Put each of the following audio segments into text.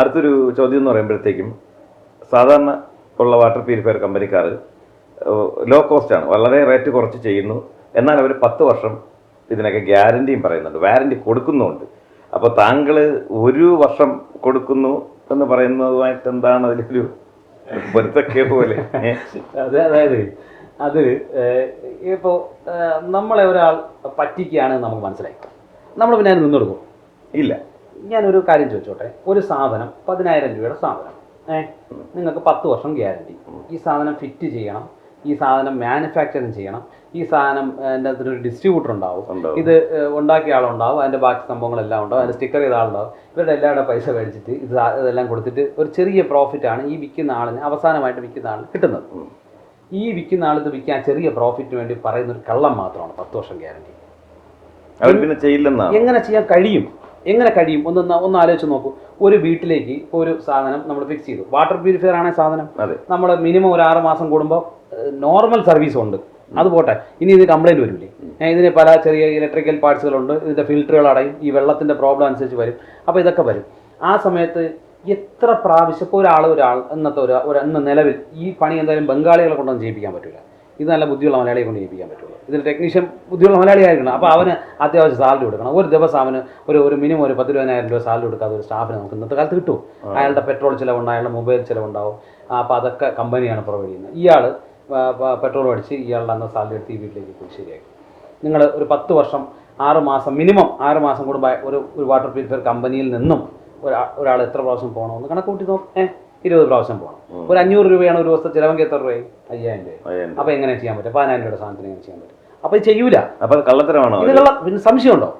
അടുത്തൊരു ചോദ്യം എന്ന് പറയുമ്പോഴത്തേക്കും സാധാരണ ഉള്ള വാട്ടർ പ്യൂരിഫയർ കമ്പനിക്കാർ ലോ കോസ്റ്റാണ് വളരെ റേറ്റ് കുറച്ച് ചെയ്യുന്നു. എന്നാൽ അവർ പത്ത് വർഷം ഇതിനൊക്കെ ഗ്യാരണ്ടിയും പറയുന്നുണ്ട് വാരണ്ടി കൊടുക്കുന്നുമുണ്ട്. അപ്പോൾ താങ്കൾ ഒരു വർഷം കൊടുക്കുന്നു എന്ന് പറയുന്നതുമായിട്ട് എന്താണ് അതിലൊരു പൊരുത്തക്കേ പോലെ? അതെ അത് അതായത് അത് ഇപ്പോൾ നമ്മളെ ഒരാൾ പറ്റിക്കുകയാണെന്ന് നമുക്ക് മനസ്സിലായി. നമ്മൾ പിന്നെ അതിന് നിന്നെടുക്കും. ഇല്ല. ഞാനൊരു കാര്യം ചോദിച്ചോട്ടെ? ഒരു സാധനം പതിനായിരം രൂപയുടെ സാധനം ഏ? നിങ്ങൾക്ക് പത്ത് വർഷം ഗ്യാരണ്ടി. ഈ സാധനം ഫിറ്റ് ചെയ്യണം ഈ സാധനം മാനുഫാക്ചറിങ് ചെയ്യണം ഈ സാധനം അതിന്റെ അകത്തൊരു ഡിസ്ട്രിബ്യൂട്ടർ ഉണ്ടാവും. ഇത് ഉണ്ടാക്കിയ ആളുണ്ടാവും അതിന്റെ ബാക്കി സംഭവങ്ങളെല്ലാം ഉണ്ടാവും അതിന്റെ സ്റ്റിക്കർ ചെയ്ത ആളുണ്ടാവും. ഇവരുടെ എല്ലാവരുടെ പൈസ മേടിച്ചിട്ട് ഇത് ഇതെല്ലാം കൊടുത്തിട്ട് ഒരു ചെറിയ പ്രോഫിറ്റാണ് ഈ വിൽക്കുന്ന ആളിന് അവസാനമായിട്ട് വിൽക്കുന്ന ആൾ കിട്ടുന്നത്. ഈ വിൽക്കുന്ന ആൾ ഇത് വിൽക്കാൻ ചെറിയ പ്രോഫിറ്റിന് വേണ്ടി പറയുന്ന ഒരു കള്ളം മാത്രമാണ് പത്ത് വർഷം ഗ്യാരണ്ടി. അവർ പിന്നെ ചെയ്യില്ലെന്നാണ്. എങ്ങനെ ചെയ്യാൻ കഴിയും? എങ്ങനെ കഴിയും? ഒന്ന് ഒന്ന് ആലോചിച്ച് നോക്കൂ. ഒരു വീട്ടിലേക്ക് ഒരു സാധനം നമ്മൾ ഫിക്സ് ചെയ്തു. വാട്ടർ പ്യൂരിഫയർ ആണ് സാധനം. അതെ. നമ്മൾ മിനിമം ഒരു ആറ് മാസം കൂടുമ്പോൾ നോർമൽ സർവീസ് ഉണ്ട്. അത് പോട്ടെ. ഇനി ഇത് കംപ്ലൈന്റ് വരില്ലേ ഇതിന് പല ചെറിയ ഇലക്ട്രിക്കൽ പാർട്സുകളുണ്ട് ഇതിന്റെ ഫിൽറ്ററുകൾ അടയും ഈ വെള്ളത്തിന്റെ പ്രോബ്ലം അനുസരിച്ച് വരും. അപ്പോൾ ഇതൊക്കെ വരും. ആ സമയത്ത് എത്ര പ്രാവശ്യം ഇപ്പോൾ ഒരാൾ ഒരാൾ ഇന്നത്തെ ഒരു ഒരു ഇന്ന് നിലവിൽ ഈ പണി എന്തായാലും ബംഗാളികളെ കൊണ്ടൊന്നും ചെയ്യിപ്പിക്കാൻ പറ്റില്ല ഇത് നല്ല ബുദ്ധിയുള്ള മലയാളിയെ കൊണ്ട് ചെയ്യിപ്പിക്കാൻ പറ്റുള്ളൂ. ഇതിന് ടെക്നീഷ്യൻ ബുദ്ധിയുള്ള മലയാളി ആയിരിക്കണം അപ്പോൾ അവന് അത്യാവശ്യം സാലറി കൊടുക്കണം. ഒരു ദിവസം അവന് ഒരു ഒരു മിനിമം ഒരു പത്തിരുപതിനായിരം രൂപ സാലറി കൊടുക്കാതെ ഒരു സ്റ്റാഫിന് നമുക്ക് ഇന്നത്തെ കാലത്ത് കിട്ടും. അയാളുടെ പെട്രോൾ ചിലവുണ്ടാവും അയാളുടെ മൊബൈൽ ചിലവുണ്ടാവും. അപ്പോൾ അതൊക്കെ കമ്പനിയാണ് പ്രൊവൈഡ് ചെയ്യുന്നത്. ഇയാൾ പെട്രോൾ അടിച്ച് ഇയാളുടെ അന്ന് സാലറി എടുത്ത് ഈ വീട്ടിലേക്ക് പോയി ശരിയാക്കി. നിങ്ങൾ ഒരു പത്ത് വർഷം ആറ് മാസം മിനിമം ആറ് മാസം കൂടുമ്പോൾ ഒരു ഒരു വാട്ടർ പ്യൂരിഫയർ കമ്പനിയിൽ നിന്നും ഒരാ ഒരാൾ എത്ര പ്രാവശ്യം പോകണമെന്ന് കണക്ക് കൂട്ടി നോക്കും ഇരുപത് പ്രാവശ്യം പോകണം ഒരു അഞ്ഞൂറ് രൂപയാണ് ഒരു ദിവസത്തെ ചിലവെങ്കിൽ എത്ര രൂപയായി? അയ്യായിരം രൂപ അപ്പൊ അപ്പോൾ എങ്ങനെ ചെയ്യാൻ പറ്റും? പതിനായിരം രൂപയുടെ സാധനത്തിന് എങ്ങനെ ചെയ്യാൻ പറ്റും? അപ്പോൾ ഇത് ചെയ്യൂല. അപ്പൊ കള്ളത്തരമാണോ? ഇതിനുള്ള പിന്നെ സംശയമുണ്ടോ?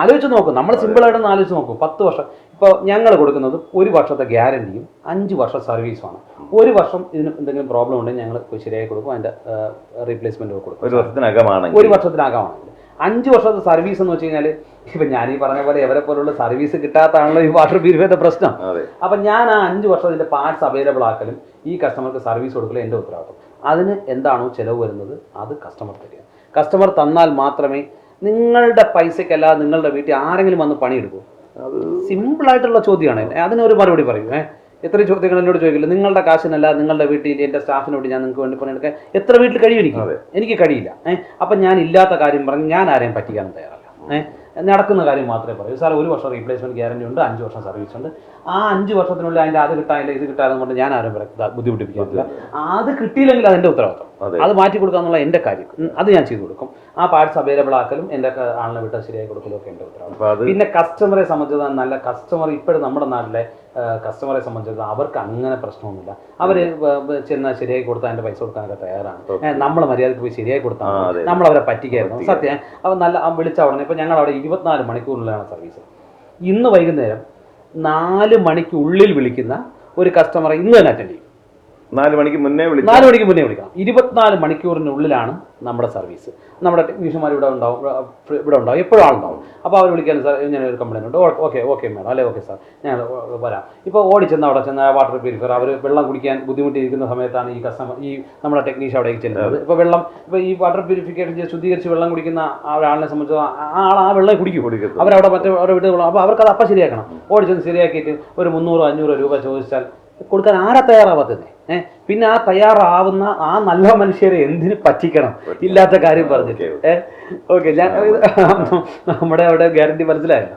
ആലോചിച്ച് നോക്കും. നമ്മൾ സിമ്പിളായിട്ടൊന്ന് ആലോചിച്ച് നോക്കും. പത്ത് വർഷം. ഇപ്പോൾ ഞങ്ങൾ കൊടുക്കുന്നത് ഒരു വർഷത്തെ ഗ്യാരണ്ടിയും അഞ്ച് സർവീസും ആണ് ഒരു വർഷം ഇതിന് എന്തെങ്കിലും പ്രോബ്ലം ഉണ്ടെങ്കിൽ ഞങ്ങൾ ശരിയായി കൊടുക്കും. അതിന്റെ റീപ്ലേസ്മെന്റ് കൊടുക്കും. ഒരു വർഷത്തിനകമാണ് ഒരു വർഷത്തിനകമാണെങ്കിൽ. അഞ്ച് വർഷത്തെ സർവീസ് എന്ന് വെച്ച് കഴിഞ്ഞാൽ ഇപ്പൊ ഞാൻ ഈ പറഞ്ഞ പോലെ എവരെ പോലുള്ള സർവീസ് കിട്ടാത്തതാണല്ലോ ഈ വാട്ടർ പ്യൂരിഫൈയുടെ പ്രശ്നം. അപ്പൊ ഞാൻ ആ അഞ്ച് വർഷം ഇതിന്റെ പാർട്സ് അവൈലബിൾ ആക്കലും ഈ കസ്റ്റമർക്ക് സർവീസ് കൊടുക്കലും എന്റെ ഉത്തരവാദിത്വം. അതിന് എന്താണോ ചെലവ് വരുന്നത് അത് കസ്റ്റമർ തരിക. കസ്റ്റമർ തന്നാൽ മാത്രമേ നിങ്ങളുടെ പൈസക്കല്ലാതെ നിങ്ങളുടെ വീട്ടിൽ ആരെങ്കിലും വന്ന് പണിയെടുക്കൂ. സിമ്പിൾ ആയിട്ടുള്ള ചോദ്യമാണ്. അതിനൊരു മറുപടി പറയൂ. ഏ? എത്ര ചോദ്യങ്ങൾ എന്നോട് ചോദിക്കില്ല. നിങ്ങളുടെ കാശിനല്ല നിങ്ങളുടെ വീട്ടിൽ എന്റെ സ്റ്റാഫിനോട് ഞാൻ നിങ്ങൾക്ക് വേണ്ടി പണിയെടുക്കാൻ എത്ര വീട്ടിൽ കഴിയും എനിക്ക്? എനിക്ക് കഴിയില്ല. ഏഹ് അപ്പം ഞാൻ ഇല്ലാത്ത കാര്യം പറഞ്ഞ് ഞാൻ ആരെയും പറ്റിക്കാൻ തയ്യാറല്ല. ഏഹ് നടക്കുന്ന കാര്യം മാത്രമേ പറയൂ. സാർ ഒരു വർഷം റീപ്ലേസ്മെന്റ് ഗ്യാരണ്ടി ഉണ്ട് അഞ്ച് വർഷം സർവീസ് ഉണ്ട്. ആ അഞ്ച് വർഷത്തിനുള്ളിൽ അതിന്റെ അത് കിട്ടാനില്ല ഇത് കിട്ടാനെന്ന് പറഞ്ഞ് ഞാൻ ആരും ബുദ്ധിമുട്ടിപ്പിക്കാറില്ല. അത്. കിട്ടിയില്ലെങ്കിൽ അതിന്റെ ഉത്തരവാദിത്വം. അതെ. മാറ്റി കൊടുക്കാന്നുള്ള എന്റെ കാര്യം. അത് ഞാൻ ചെയ്തു കൊടുക്കും. ആ പാർട്സ് അവൈലബിൾ ആക്കലും എന്റെ ആളിനെ വിട്ടാൽ ശരിയായി കൊടുക്കലും ഒക്കെ എന്റെ ഉത്തരവാദിത്വം. പിന്നെ കസ്റ്റമറെ സംബന്ധിച്ചിടത്തോളം നല്ല കസ്റ്റമർ ഇപ്പോഴും നമ്മുടെ നാട്ടിലെ കസ്റ്റമറെ സംബന്ധിച്ചിടത്തോളം അവർക്ക് അങ്ങനെ പ്രശ്നമൊന്നുമില്ല. അവർ ചെന്നാൽ ശരിയായി കൊടുത്താൽ അതിന്റെ പൈസ കൊടുക്കാനൊക്കെ തയ്യാറാണ്. നമ്മൾ മര്യാദയ്ക്ക് പോയി ശരിയായി കൊടുത്താൽ നമ്മൾ അവരെ പറ്റിക്കായിരുന്നു. സത്യം. അവ നല്ല വിളിച്ച ഉടനെ ഇപ്പോൾ ഞങ്ങൾ അവിടെ ഇരുപത്തിനാല് മണിക്കൂറിനുള്ളിലാണ് സർവീസ് ഇന്ന് വൈകുന്നേരം നാല് മണിക്കുള്ളിൽ വിളിക്കുന്ന ഒരു കസ്റ്റമറെ ഇന്ന് തന്നെ അറ്റൻഡ് ചെയ്യും. നാല് മണിക്ക് മുന്നേ വിളിക്കാം. നാല് മണിക്ക് മുന്നേ വിളിക്കണം ഇരുപത്തിനാല് മണിക്കൂറിനുള്ളിലാണ് നമ്മുടെ സർവീസ്. നമ്മുടെ ടെക്നീഷ്യന്മാർ ഇവിടെ ഉണ്ടാവും ഇവിടെ- ഉണ്ടാവും എപ്പോഴും ആളുണ്ടാവും. അപ്പോൾ അവർ വിളിക്കാൻ സാർ ഞാൻ ഒരു കംപ്ലൈന്റ് ഉണ്ട്. ഓക്കെ ഓക്കെ മാഡം അല്ലേ ഓക്കെ സാർ ഞാൻ വരാം. ഇപ്പോൾ ഓടിച്ചെന്ന് അവിടെ ചെന്ന വാട്ടർ പ്യൂരിഫയർ അവർ വെള്ളം കുടിക്കാൻ ബുദ്ധിമുട്ടിയിരിക്കുന്ന സമയത്താണ് ഈ കസ്റ്റമർ ഈ നമ്മുടെ ടെക്നീഷ്യൻ അവിടേക്ക് ചെല്ലുന്നത്. ഇപ്പോൾ വെള്ളം ഇപ്പോൾ ഈ വാട്ടർ പ്യൂരിഫിക്കേഷൻ ചെയ്ത് ശുദ്ധീകരിച്ച് വെള്ളം കുടിക്കുന്ന ആ ഒരാളിനെ സംബന്ധിച്ച് ആ ആൾ ആ വെള്ളം കുടിക്കും. കുടിക്കും അവരവിടെ മറ്റേ അവരുടെ വീട്ടിൽ അപ്പോൾ അവർക്ക് അത് അപ്പം ശരിയാക്കണം. ഓടിച്ചെന്ന് ശരിയാക്കിയിട്ട് ഒരു മുന്നൂറോ അഞ്ഞൂറോ രൂപ ചോദിച്ചാൽ കൊടുക്കാൻ ആരാ തയ്യാറാവാത്തത്? ഏഹ് പിന്നെ ആ തയ്യാറാവുന്ന ആ നല്ല മനുഷ്യരെ എന്തിനു പറ്റിക്കണം? ഇല്ലാത്ത കാര്യം പറഞ്ഞിട്ട്. ഏഹ് ഓക്കെ. ഞാൻ നമ്മുടെ അവിടെ ഗ്യാരണ്ടി മനസ്സിലായോ?